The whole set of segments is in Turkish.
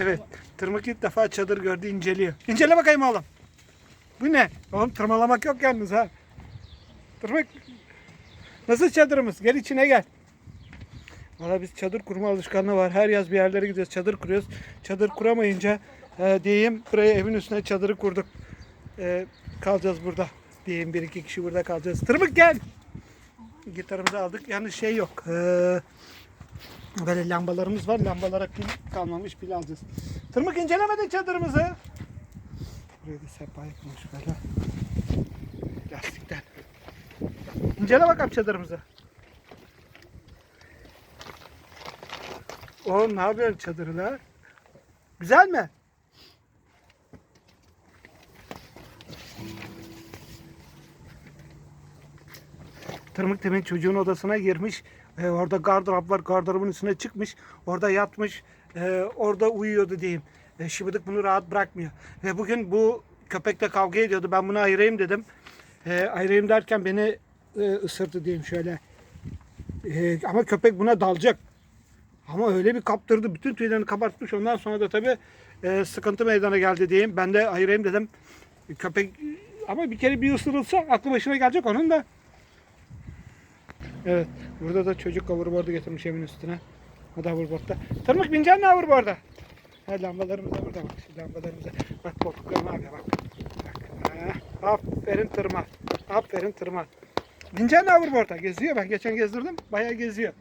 Evet. Tırmık ilk defa çadır gördü inceliyor. İncele bakayım oğlum. Bu ne? Oğlum tırmalamak yok yalnız ha. Tırmık. Nasıl çadırımız? Gel içine gel. Valla biz çadır kurma alışkanlığı var. Her yaz bir yerlere gidiyoruz. Çadır kuruyoruz. Çadır kuramayınca e, diyeyim buraya evin üstüne çadırı kurduk. E, kalacağız burada. Diyeyim bir iki kişi burada kalacağız. Tırmık gel. Gitarımızı aldık. Yalnız şey yok. E, böyle lambalarımız var. Lambalara pil kalmamış. Pil alacağız. Tırmık incelemedi çadırımızı. Buraya da sepa yapılmış böyle. Lastikten. İncele bakalım çadırımızı. Oğlum ne yapıyorsun çadırla? Güzel mi? Tırmık demin çocuğun odasına girmiş. Ee, orada gardırop var. Gardırobun üstüne çıkmış. Orada yatmış. Ee, orada uyuyordu diyeyim. Ee, Şıbıdık bunu rahat bırakmıyor. Ve bugün bu köpekle kavga ediyordu. Ben bunu ayırayım dedim. Ee, ayırayım derken beni e, ısırdı diyeyim şöyle. Ee, ama köpek buna dalacak. Ama öyle bir kaptırdı. Bütün tüylerini kabartmış. Ondan sonra da tabii e, sıkıntı meydana geldi diyeyim. Ben de ayırayım dedim. Köpek ama bir kere bir ısırılsa aklı başına gelecek onun da. Evet. Burada da çocuk hoverboard'u getirmiş evin üstüne. O da hoverboard'da. Tırmık bineceksin mi hoverboard'a? Ha, lambalarımız da burada bak. Şu lambalarımıza. Bak koltuklarına abi bak. bak. Ha, aferin tırma. Aferin tırma. Bineceksin mi hoverboard'a? Geziyor ben. Geçen gezdirdim. Bayağı geziyor.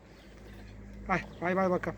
Hay bay bay bakalım.